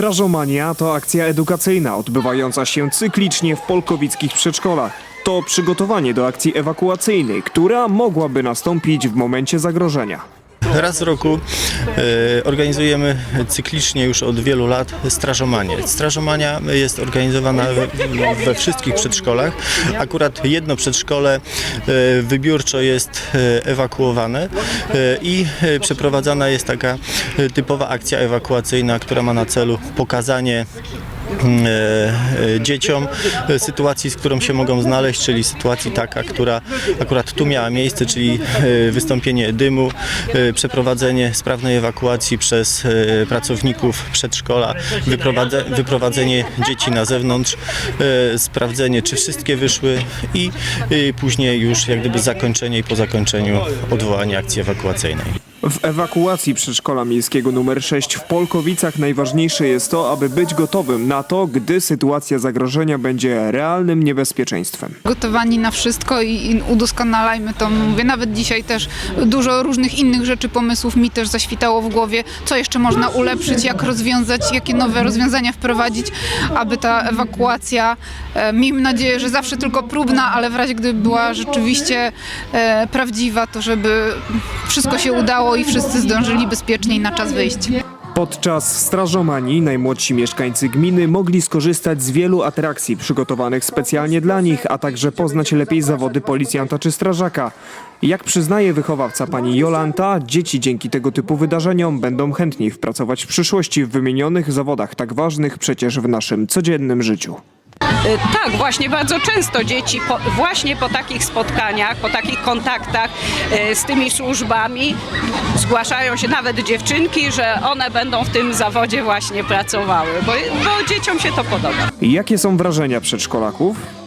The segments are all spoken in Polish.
Strażomania to akcja edukacyjna odbywająca się cyklicznie w polkowickich przedszkolach. To przygotowanie do akcji ewakuacyjnej, która mogłaby nastąpić w momencie zagrożenia. Raz w roku e, organizujemy cyklicznie już od wielu lat strażomanię. Strażomania jest organizowana we, wszystkich przedszkolach. Akurat jedno przedszkole e, wybiórczo jest e, ewakuowane i przeprowadzana jest taka typowa akcja ewakuacyjna, która ma na celu pokazanie dzieciom e, sytuacji, z którą się mogą znaleźć, czyli sytuacji taka, która akurat tu miała miejsce, czyli e, wystąpienie dymu, e, przeprowadzenie sprawnej ewakuacji przez e, pracowników przedszkola, wyprowadze, wyprowadzenie dzieci na zewnątrz, e, sprawdzenie, czy wszystkie wyszły i e, później już jak gdyby zakończenie i po zakończeniu odwołanie akcji ewakuacyjnej. W ewakuacji przedszkola miejskiego nr 6 w Polkowicach najważniejsze jest to, aby być gotowym na to, gdy sytuacja zagrożenia będzie realnym niebezpieczeństwem. gotowani na wszystko i, udoskonalajmy to. Mówię, nawet dzisiaj też dużo różnych innych rzeczy, pomysłów mi też zaświtało w głowie, co jeszcze można ulepszyć, jak rozwiązać, jakie nowe rozwiązania wprowadzić, aby ta ewakuacja, e, miejmy nadzieję, że zawsze tylko próbna, ale w razie gdyby była rzeczywiście e, prawdziwa, to żeby wszystko się udało i wszyscy zdążyli bezpiecznie na czas wyjść. Podczas strażomanii najmłodsi mieszkańcy gminy mogli skorzystać z wielu atrakcji przygotowanych specjalnie dla nich, a także poznać lepiej zawody policjanta czy strażaka. Jak przyznaje wychowawca pani Jolanta, dzieci dzięki tego typu wydarzeniom będą chętniej wpracować w przyszłości w wymienionych zawodach tak ważnych przecież w naszym codziennym życiu. Y, Tak, właśnie bardzo często dzieci po, właśnie po takich spotkaniach, po takich kontaktach y, z tymi służbami zgłaszają się nawet dziewczynki, że one będą w tym zawodzie właśnie pracowały, bo, bo dzieciom się to podoba. Jakie są wrażenia przedszkolaków?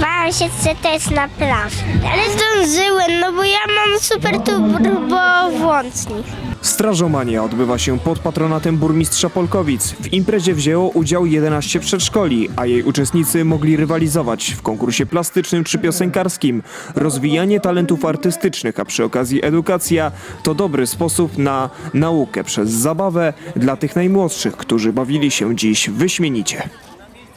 Bałam się, że to jest naprawdę. Ale zdążyłem, no bo ja mam super turbowłącznik. Strażomania odbywa się pod patronatem burmistrza Polkowic. W imprezie wzięło udział 11 przedszkoli, a jej uczestnicy mogli rywalizować w konkursie plastycznym czy piosenkarskim. Rozwijanie talentów artystycznych, a przy okazji edukacja to dobry sposób na naukę przez zabawę dla tych najmłodszych, którzy bawili się dziś wyśmienicie.